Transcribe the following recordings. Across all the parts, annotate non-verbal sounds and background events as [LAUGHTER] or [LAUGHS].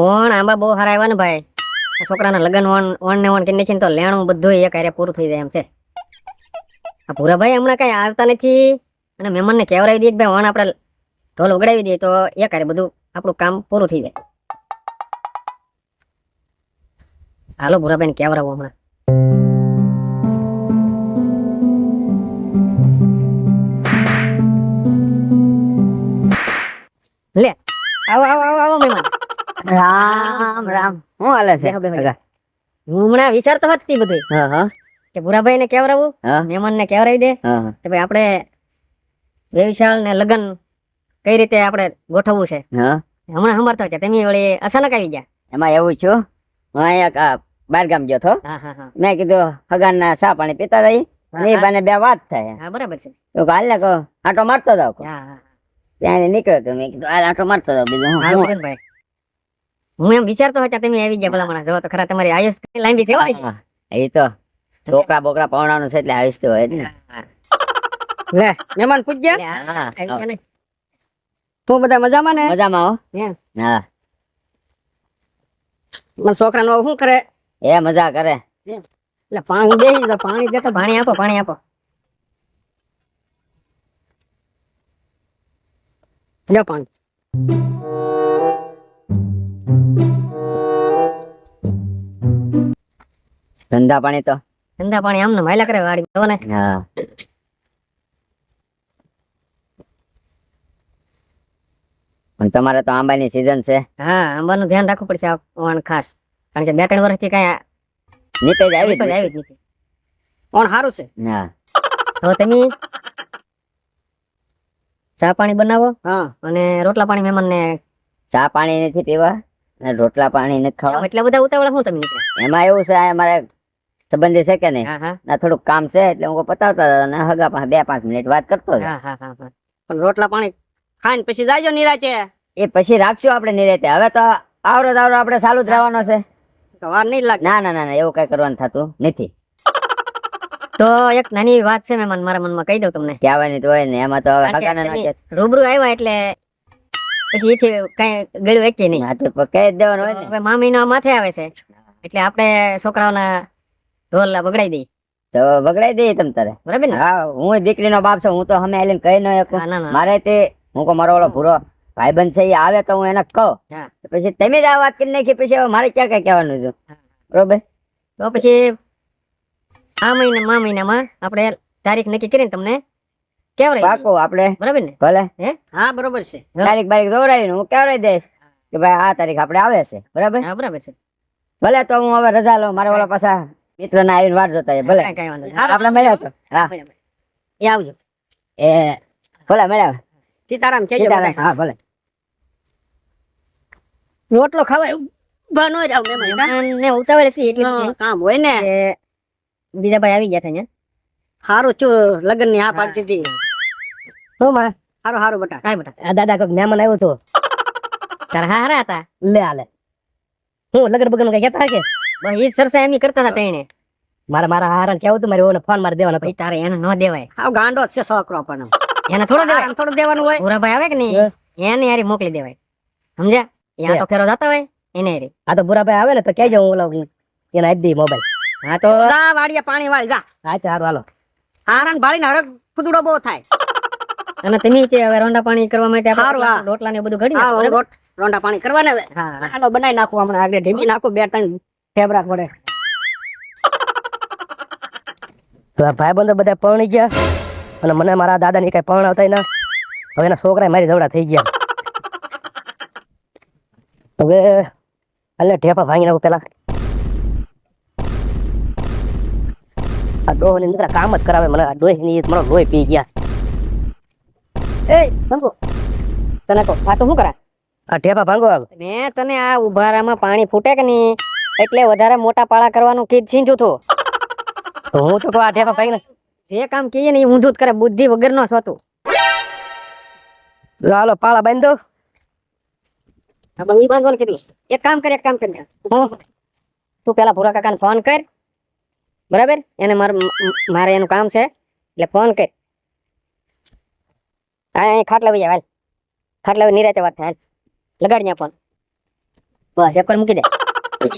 ઓણ આંબા બહુ સારા આવ્યા ને ભાઈ. છોકરાના લગ્ન વણ ને વણ કરીને છે તો લેણું બધું એક હારે પૂરું થઈ જાય એમ છે. આ ભૂરાભાઈ હમણાં કઈ આવતા નથી અને મહેમાનને કહેવરાવી દઈએ ભાઈ વણ આપણે ઢોલ ઉગડાવી દઈએ તો એક હારે બધું આપણું કામ પૂરું થઈ જાય. હાલો ભૂરાભાઈને કહેવરાવો હમણાં. લે આવો આવો. રામ રામ. શું હાલે છે? હું હમણાં વિચારતો હતી બધું કે ભૂરાભાઈ ને કેવડાવું હા મહેમાન ને કેવડાવી દે. કે ભાઈ આપણે વિશાલ ને લગ્ન કઈ રીતે આપણે ગોઠવવું છે? હમણાં સંભાળતો છે. તમે વળી અચાનક આવી ગયા. એમાં એવું છું. હું અહીંયા બાર ગામ ગયો હતો. મેં કીધું હગાન ના સા પાણી પીતા બાને બે વાત થાય. બરાબર છે. તો હાલ ને કહો આટો મારતો જાવ ત્યાં નીકળ્યો તો મેં કીધું આટો મારતો જાવ બીજું ભાઈ? હું એમ વિચારતો હતો તમે આવી ગયા ભલા જો તો ખરા તમારી આયુષ લાઈન બી છે હા, એ તો છોકરા બોકરા પવણાનું છે એટલે આવીશ તો હોય જ ને લે મહેમાન પૂજ્યા હા, આવી ગયા ને તું બધા મજામાં ને મજામાં હો એમ. હા મારા છોકરાનો શું કરે એ મજા કરે એટલે પાણી બેસી તો પાણી દેતો પાણી આપો પાણી આપો લ્યો પાણી ધંધા પાણી તો. ધંધા પાણી આમ માયલા કરે વાડી જો ને હા. પણ તમારે તો આંબાની સીઝન છે. હા આંબાનું ધ્યાન રાખવું પડશે ખાસ. કારણ કે બે ત્રણ વર્ષથી કઈ નીપે આવી જ આવી જ નથી. કોણ સારું છે. હા તો તમે ચા પાણી બનાવો હા. અને રોટલા પાણી મહેમાનને ચા પાણી નથી પીવા અને રોટલા પાણી નથી ખાવા. એટલા બધા ઉતાવળા શું તમે એમાં એવું છે અમારે સંબંધી છે કે નહીં? હા હા. થોડુંક કામ છે એટલે હું પતાવતા અને હગા પાસે બે પાંચ મિનિટ વાત કરતો પણ રોટલા પાણી ખાઈને પછી જાજો નિરાતે. એ પછી રાખશું આપણે નિરાતે. હવે તો આવરો આવરો આપણે ચાલુ જ રહેવાનો છે. વાર નહીં લાગે. ના ના ના ના એવું કઈ કરવાનું થતું નથી. તો એક નાની વાત છે મહેમાન મારા મનમાં કહી દઉં તમને. કહેવાની તો હોય ને એમાં તો હવે ના. રૂબરૂ આવ્યા એટલે પછી એ છે કઈ ગળ્યું એક નહીં. હા તો કહી દેવાનું હોય ને. હવે મામીનો માથે આવે છે. એટલે આપણે છોકરાઓના ઢોલ બગડાઈ દઈ તો બગડાઈ દઈએ તમ તારે. બરાબર ને? હા હું દીકરીનો બાપ છું હું તો હમે આવીને કહી ન શકું. ના ના મારે તે હું કો મારો ઓલો ભૂરો ભાઈબંધ છે એ આવે તો હું એને કહું. પછી તમે જ આ વાત કરી નાખી પછી હવે મારે ક્યાં ક્યાં કહેવાનું છે? બરોબર? તો પછી આ મહિના મા મહિનામાં આપણે તારીખ નક્કી કરીને તમને કેવરાય પાકો આપણે. બરાબર ને? ભલે. હે? હા બરોબર છે. તારીખ બારીખ દોરાવીને હું કેવડાવી દઈશ? કે ભાઈ આ તારીખ આપણે આવે છે. બરાબર? હા બરાબર છે. ભલે તો હું હવે રજા લઉં મારા ઓલા પાછા મિત્ર ના આવીને વાટ જોતા ભલે. કાંઈ વાંધો આપણે મળ્યા તો હા. એ આવજો. એ ભલે મળ્યા સીતારામ કેજો હા ભલે. રોટલો ખાવાય ઊભા ન જાવ કા? મહેમાનને ઉતાવળ હતી એટલે કામ હોય ને. એ બીજા ભાઈ આવી ગયા છે ને. સારું છું લગ્નની હા. પાડતી હતી. શું માં સારું હારું બટા. કાઈ બટા. આ દાદા કોક મહેમાન આવ્યો તો. તારા હારા હતા. લે આલે હું લગન બગન કઈ કહેતા કે બસ ઈ સરસા એમ કરતા હતા તેને મારા મારા હારા કેવું તું મારે ઓને ફોન મારી દેવાનો ભાઈ તારે એને ન દેવાય. ગાંડો છે છોકરો પણ એને થોડો દેવાય. થોડું દેવાનું હોય. ભૂરાભાઈ આવે કે નહીં? એને હારી મોકલી દેવાય. સમજ્યા? આટો ફેરો જતા હોય એને હારી. આ તો બુરાભાઈ આવે ને તો કહેજો હું ઓલો એને આપી દઈ મોબાઈલ હા તો જા વાડીએ પાણી વાળી જા. હા તો સારું હાલો. આરામ ભાળી ને હરક ખુદડો બહુ થાય. અને તમે કે હવે રોંડા પાણી કરવા માટે આપણે રોટલા ને બધું ઘડી રોંડા પાણી કરવાને હા બનાવી નાખું હમણાં. આગળ ઢીમી નાખું બે ત્રણ ફેબરા પડે તો ભાઈ બંધો બધા પરણી ગયા. અને મને મારા દાદા ની કઈ આવતા ના. હવે એના છોકરા મારી દવડા થઈ ગયા. હવે અલ્લે ઠેપા ભાંગી નાખું પેલા. આ ડોહની નીકળા કામ જ કરાવે મને. આ ડોહની મારો લોહી પી ગયા. એ ભાંગો તને કહો આ તો શું કરા આ ઠેપા ભાંગો મેં તને આ ઉભારામાં પાણી ફૂટે કે નહીં? એટલે વધારે મોટા પાળા કરવાનું કીધ છીંજુ તું તો હું તો કહું આ ઠેપા જે કામ કહીએ ને એ ઊંધું જ કરે બુદ્ધિ વગર નો તું હાલો પાળા બાંધો. બાંધવાનું કીધું. એક કામ કર એક કામ કર. તું પેલા ભૂરા કાકાને ફોન કર. બરાબર? એને મારે મારે એનું કામ છે. એટલે ફોન કર. હા ખાટલા વહી હાલ. ખાટલા નિરાતે વાત થાય. હાલ. ફોન. બસ એક મૂકી દે. જેડો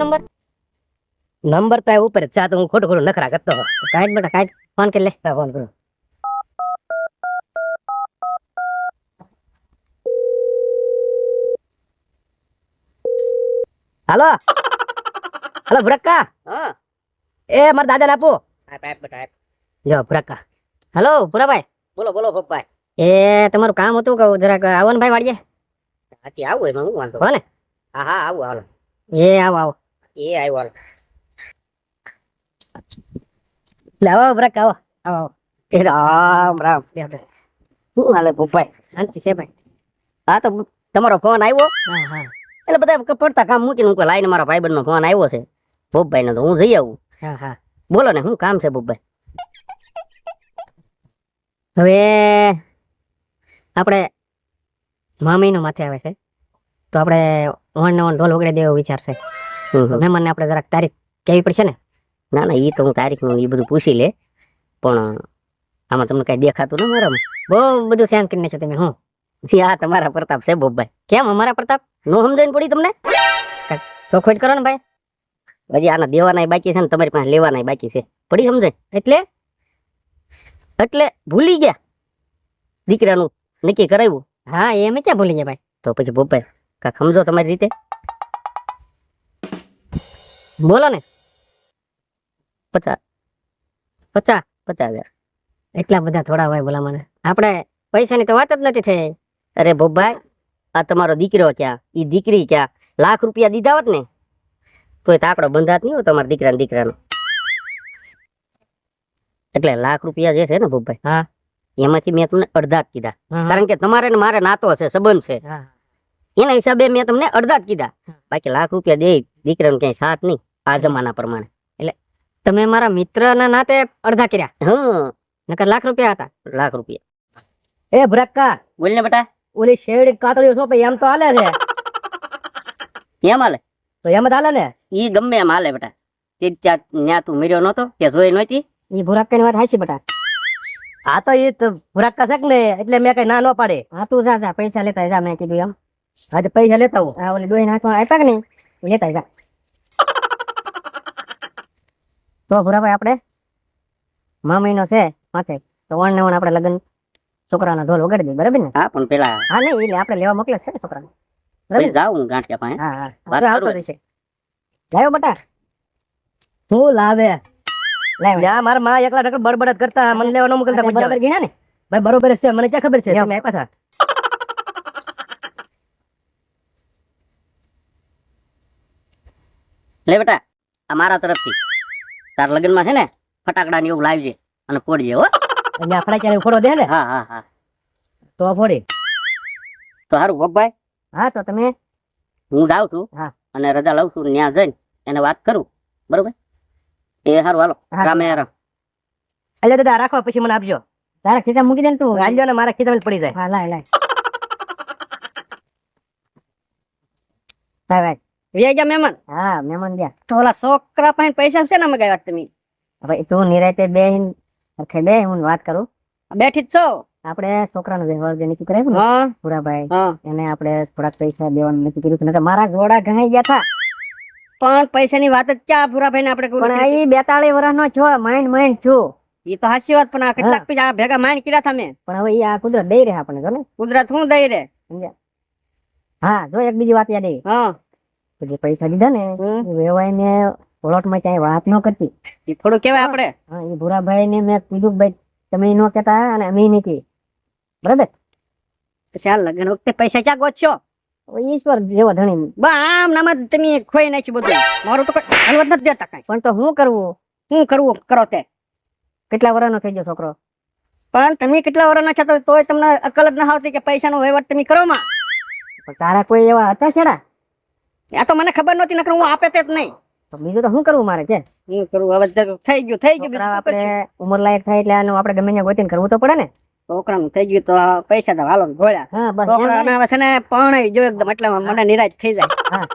નંબર? નંબર તો ઉપર જ છે આ તો હું ખોટું ખોટું નખરા કરતો કાંઈ કાઢ બેટા, કાંઈ ફોન કરી લે. ફોન કરું. હાલો? હાલો, ભુરક્કા? હા. એ મારા દાદાને આપો. જો ભુરક્કા. હલો પુરાભાઈ બોલો બોલો પપ્પા એ તમારું કામ હતું કહું જરાક આવો ને ભાઈ વાડીએ? હાથી આવું એમાં હું વાંધો? હો ને હા હા આવું હાલો. એ આવો આવો. એ આવ્યો હાલો. લે આવો ભુરક્કા આવો. આવો આવો. એ રામ રામ. શું હાલે પપ્પાઈ શાંતિ છે ભાઈ. હા તો તમારો ફોન આવ્યો? હા હા. એટલે બધા પડતા કામ મૂકીને હું લાઈને મારા ભાઈબંધ નો ફોન આવ્યો છે. ભોપભાઈ નો તો હું જઈ આવું. હા હા. બોલો ને શું કામ છે ભોપભાઈ હવે આપણે મામીનું માથે આવે છે. તો આપણે ઓન ને વન ઢોલ વગડે દેવો વિચાર છે. મહેમાનને આપણે જરાક તારીખ કેવી પડશે ને? ના ના એ તો હું તારીખનું એ બધું પૂછી લે. પણ આમાં તમને કઈ દેખાતું ન મારામાં બહુ બધું સહન કરીને છે તમે હું. જી, આ તમારા પ્રતાપ છે બોબભાઈ કેમ અમારા પ્રતાપ? નો સમજાઈને પડી તમને? ચોખવટ કરો ને ભાઈ. હજી આના દેવાના બાકી છે ને તમારી પાસે લેવાના બાકી છે. પડી સમજાય એટલે? એટલે ભૂલી ગયા દીકરાનું નક્કી કરાવ્યું? હા એ અમે ક્યાં ભૂલી ગયા ભાઈ? તો પછી ભોપભાઈ કાંક સમજો તમારી રીતે? બોલો ને. પચાસ. પચાસ પચાસ હજાર. એટલા બધા થોડા હોય બોલા મને. આપણે પૈસાની તો વાત જ નથી થઈ. અરે ભોપભાઈ આ તમારો દીકરો ક્યાં? ઈ દીકરી ક્યાં? લાખ રૂપિયા દીધા હોત ને તો એ તાકડો બંધાત નહીં હોય તમારા દીકરા દીકરાનો. એટલે લાખ રૂપિયા જે છે ને ભૂપભાઈ હા. એમાંથી મેં તમને અડધા જ કીધા. કારણ કે તમારે ને મારે નાતો હશે સંબંધ છે. એના હિસાબે મેં તમને અડધા જ કીધા. બાકી લાખ રૂપિયા દે દીકરાનો ક્યાંય સાથ નહીં આ જમાના પ્રમાણે. તમે મારા મિત્રના નાતે અડધા કર્યા? હા નકર લાખ રૂપિયા હતા? લાખ રૂપિયા. એ ભ્રક્કા બોલ ને બેટા. ઓલી શેરડી કાતળીઓ છો એમ તો હાલે છે. [LAUGHS] કેમ હાલે? તો એમ જ હાલે ને? ઈ ગમે એમ હાલે બેટા. તે ત્યાં ન્યા તું મર્યો નતો કે જોઈ નહોતી. એ ભૂરાકની વાત હાચી બેટા. હા તો એ ભ્રક્કા છે ને એટલે મેં કઈ ના ન પાડે. હા તું જા જા પૈસા લેતા જા મેં કીધું એમ. આજે પૈસા લેતા આવું. હા ઓલી ડોહી નાખવા આપ્યા કે નહીં? લેતા જા. તો ભુરાભાઈ આપણે મા મહિનો છે માથે તો વણ ને વણ આપણે લગ્ન છોકરાના ઢોલ વગાડી દઈએ બરાબર ને? હા પણ પેલા હા નહીં એટલે આપણે લેવા મોકલે છે ને છોકરાને. પછી જાઉં ગાંઠિયા પાસે હા હા. વાત આવતો રહેશે. લાવ્યો બટા શું લાવે? લાવ્યો. ત્યાં મારા માં એકલા બડબડ કરતા મને લેવા મોકલતા કોઈ બરાબર ને? ભાઈ બરોબર છે મને ક્યાં ખબર છે? તમે આપ્યા હતા [LAUGHS] લે બેટા આ મારા તરફથી. તાર લગ્નમાં છે ને ફટાકડા ને એવું લાવજે અને ફોડજે હો. ક્યારે ફોડો દે ને? હા હા હા. તો ફોડી. તો સારું ભોગભાઈ હા તો તમે હું જાઉં છું હા. અને રજા લઉં છું ત્યાં જઈને એને વાત કરું. બરોબર? એ સારું હાલો. રામે એટલે દાદા રાખો પછી મને આપજો. તારા ખિસ્સા મૂકી દે ને તું. આલ્યો ને મારા ખિસ્સામાં પડી જાય. હા લાય લાય. ભાઈ ભાઈ વ્યાઈ ગયા મહેમાન. હા મહેમાન ગયા તો ઓલા છોકરા પાસે પૈસા છે ને મગાવ્યા તમે? તું નિરાતે બેન બે હું વાત કરું. બેઠી જ છો? આપણે છોકરાનો વ્યવહાર જે નક્કી કરાયું ને પુરાભાઈ એને આપણે થોડાક પૈસા દેવાનું નક્કી કર્યું હતું. નકર મારા જોડા ઘણાઈ ગયા હતા પણ પૈસાની વાત જ ક્યાં પુરાભાઈ ને આપણે પણ આ બેતાળી વર્ષનો છો માઇન્ડ માઇન્ડ છું. એ તો હાસી વાત પણ આ કેટલાક પૈસા ભેગા માઇન્ડ કર્યા તમે. પણ હવે આ કુદરત દઈ રહ્યા આપણને જો ને. કુદરત શું દઈ રે હા જો એક બીજી વાત યાદ આવી. હા. જે પૈસા લીધા ને વેવાય ને વેવાઈને પ્લોટમાં ક્યાંય વાત ન કરતી. થોડું કેવાય આપણે. હા એ ભૂરાભાઈ ને મેં કીધું ભાઈ તમે નો કહેતા અને અમે નહીં કહીએ બરાબર? ચાલ લગ્ન વખતે પૈસા ક્યાં ગોતશો? ઈશ્વર જેવો ધણી. બા આમ નામ તમે ખોઈ નાખ્યું બધું. મારું તો કોઈ હલવત નથી દેતા કઈ. પણ તો શું કરવું? શું કરવું? કરો તે. કેટલા વર્ષનો થઈ ગયો છોકરો? પણ તમે કેટલા વર્ષના છો તોય તમને અકલ જ ના આવતી કે પૈસાનો વહીવટ તમે કરો માં. તારા કોઈ એવા હતા છેડા આ તો મને ખબર નહોતી નકર હું આપે તે જ નહીં. તો બીજું તો શું કરવું મારે કે કરવું હવે થઈ ગયું થઈ ગયું આપણે ઉંમર લાયક થાય એટલે આનું આપણે ગમે ત્યાં ગોતીને કરવું તો પડે ને? છોકરાનું થઈ ગયું તો પૈસા તો હાલો ગોળ્યા હા બસ એમ છોકરાને હવે છે ને પણ જો એકદમ એટલે મને નિરાશ થઈ જાય. હા.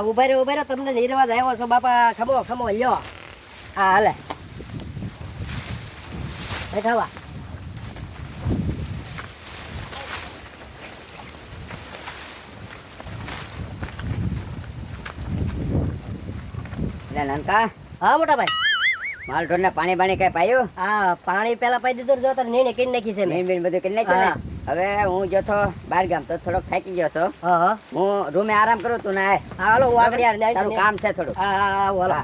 ઊભા રહ્યો ઊભા રહ્યો તમને નિર્વાદ આવ્યો છો બાપા ખમો ખમો લ્યો. હા હાલે. એ એટલે હા મોટા ભાઈ માલ ઢોર ને પાણી પાણી કઈ પાયું? હા પાણી પેલા પાઈ દીધું જો તારે નીણે કઈ નાખી છે બધું નાખ્યું હવે હું જો બાર ગામ તો થોડોક થાકી ગયો છો. હા રૂમે આરામ કરું તું ના હાલો હું આગળ યાર તારું કામ છે થોડું હા હા હાલો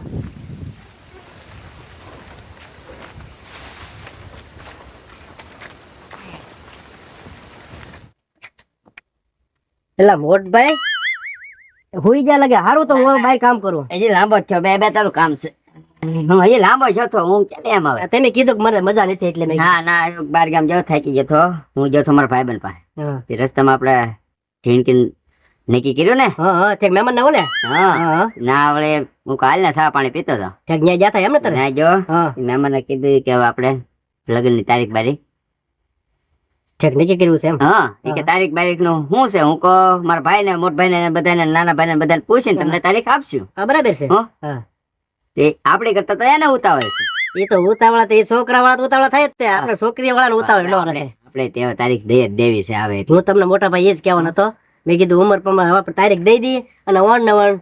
એલા મોટભાઈ હુઈ જા લાગે. હારું તો હું બહાર કામ કરું હજી લાંબો થયો બે બે તારું કામ છે. હું હજી લાંબો જ તો હું ચાલે એમ આવે તમે કીધું કે મને મજા નથી એટલે મેં ના ના બાર ગામ જતો થાકી ગયો તો હું જો મારા ભાઈ બન પાસે રસ્તામાં આપણે જિંદગી નક્કી કર્યું ને? હા હા ઠેક મહેમાન ના ઓલે હા. હા હા. ના આવડે હું કાલ ને ચા પાણી પીતો હતો. ત્યાં જ્યાં જતા એમ ને તને? ના જો હા. કીધું કે આપડે આપણે લગ્નની તારીખ બારીખ ઠેક નક્કી કર્યું છે એમ? હા એ કે તારીખ બારીખનું શું છે? હું કહો મારા ભાઈ ને મોટ ભાઈ ને બધાને નાના ભાઈ ને બધાને પૂછીને તમને તારીખ આપશું. હા બરાબર છે. હા. હા. તે આપણી કરતા તો એને ઉતાવળ છે. એ તો ઉતાવળા તો એ છોકરા વાળા તો ઉતાવળા થાય જ તે. આપણે છોકરી વાળા ઉતાવળ ન આપણે તે તારીખ દેવી છે આવે હું તમને મોટા ભાઈ એ જ કહેવાનો હતો. મેં કીધું ઉંમર પ્રમાણે હવે તારીખ દઈ દઈએ અને વણ ને વણ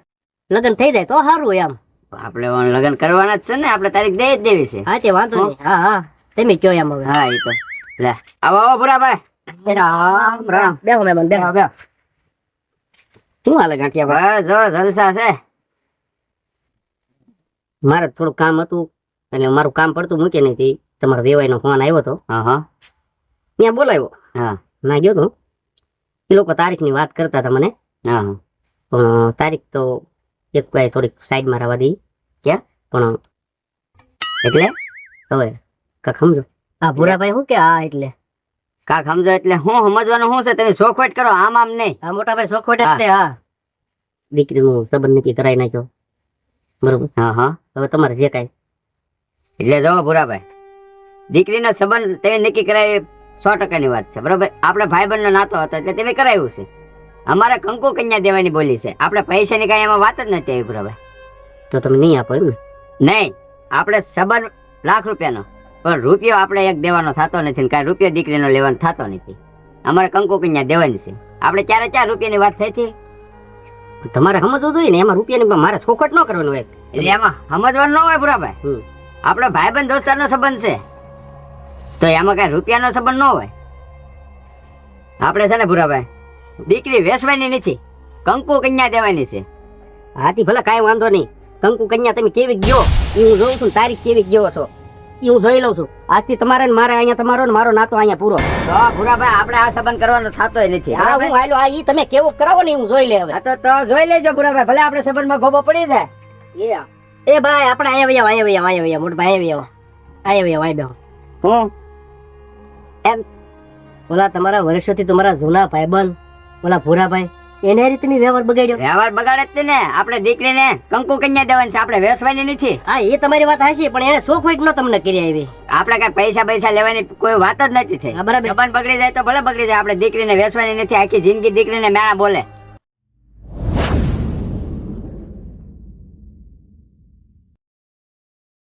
લગ્ન થઈ જાય તો સારું એમ. આપણે લગ્ન કરવાના જ છે ને આપણે તારીખ દઈ જ દેવી છે. હા તે વાંધો નહીં. હા હા. તમે કયો એમ હવે. હા એ તો. લે આવો આવો ભૂરા ભાઈ. રામ રામ બેહો મેમન બેહો. બેહો શું હાલે ગાંઠિયા ભાઈ? જો જલસા છે. મારે થોડું કામ હતું એટલે મારું કામ પડતું મૂકે નહીં તમારો તમારા વેવાઈ નો ફોન આવ્યો હતો હા હા. ત્યાં બોલાવ્યો. હા. ના ગયો તો. એ લોકો તારીખની વાત કરતા હતા મને. હા હા. પણ તારીખ તો એક ભાઈ થોડીક સાઈડમાં રહેવા દઈ ક્યાં? પણ એટલે? હવે કાંક સમજો. હા ભૂરાભાઈ શું કે હા એટલે? કાક સમજો એટલે હું સમજવાનું શું છે? તમે શોખવટ કરો આમ આમ નહીં. હા મોટા ભાઈ શોખવટ જ હા. તે હા. દીકરીનું સંબંધ નક્કી કરાવી નાખ્યો. બરોબર? હા હા. હવે તમારે જે કાંઈ. એટલે જો ભૂરાભાઈ દીકરીનો સંબંધ તમે નક્કી કરાવી સો ટકાની વાત છે બરોબર? આપણે ભાઈબંધનો નાતો હતો એટલે તમે કરાવ્યું છે. અમારે કંકુ કન્યા દેવાની બોલી છે. આપણે પૈસાની કાંઈ એમાં વાત જ નથી આવી ભૂરાભાઈ તો તમે નહીં આપો એમ ને? નહીં. આપણે સંબંધ લાખ રૂપિયાનો પણ રૂપિયો આપણે એક દેવાનો થતો નથી ને કાંઈ રૂપિયો દીકરીનો લેવાનો થતો નથી. અમારે કંકુ કન્યા દેવાની છે. આપણે ચારે ચાર રૂપિયાની વાત થઈ હતી. તમારે સમજવું જોઈએ ને એમાં રૂપિયાની મારે ખોખટ ન કરવાનું હોય એટલે એમાં સમજવાનું ન હોય ભૂરાભાઈ. આપણો ભાઈબંધ દોસ્તારનો સંબંધ છે. તો એમાં કાંઈ રૂપિયાનો સંબંધ ન હોય. આપણે છે ને ભુરાભાઈ દીકરી વેસવાની નથી. કંકુ કન્યા દેવાની છે. હાથી ભલે કાંઈ વાંધો નહીં. કંકુ કન્યા તમે કેવી ગયો? એ હું જોઉં છું ને તારીખ કેવી ગયો છો? એ હું જોઈ લઉં છું. આજથી તમારે ને મારે અહીંયા તમારો ને મારો નાતો અહીંયા પૂરો. તો ભૂરાભાઈ આપણે આ સંબંધ કરવાનો થતો નથી. હા હું હાલો આ ઈ તમે કેવું કરાવો ને હું જોઈ લે હવે. તો તો જોઈ લેજો ભૂરાભાઈ ભલે આપણે સંબંધમાં ગોબો પડી જાય. એ ભાઈ આપણે આયા વયા આયા વયા આયા વયા મોટ ભાઈ આયા વયા આયા વયા આયા હું? એમ? ઓલા તમારા વર્ષોથી તમારા જૂના ભાઈબંધ ઓલા ભૂરાભાઈ એને રીતે તમે વ્યવહાર બગાડ્યો? વ્યવહાર બગાડે જ ને. આપણે દીકરીને કંકુ કન્યા દેવાની છે આપણે વેસવાની નથી. હા એ તમારી વાત હાચી પણ એને શોખ ન તમને કરી આવી આપણે કઈ પૈસા પૈસા લેવાની કોઈ વાત જ નથી થઈ. બરાબર. બગડી જાય તો ભલે બગડી જાય આપણે દીકરીને વેસવાની નથી આખી જિંદગી દીકરીને મેળા બોલે.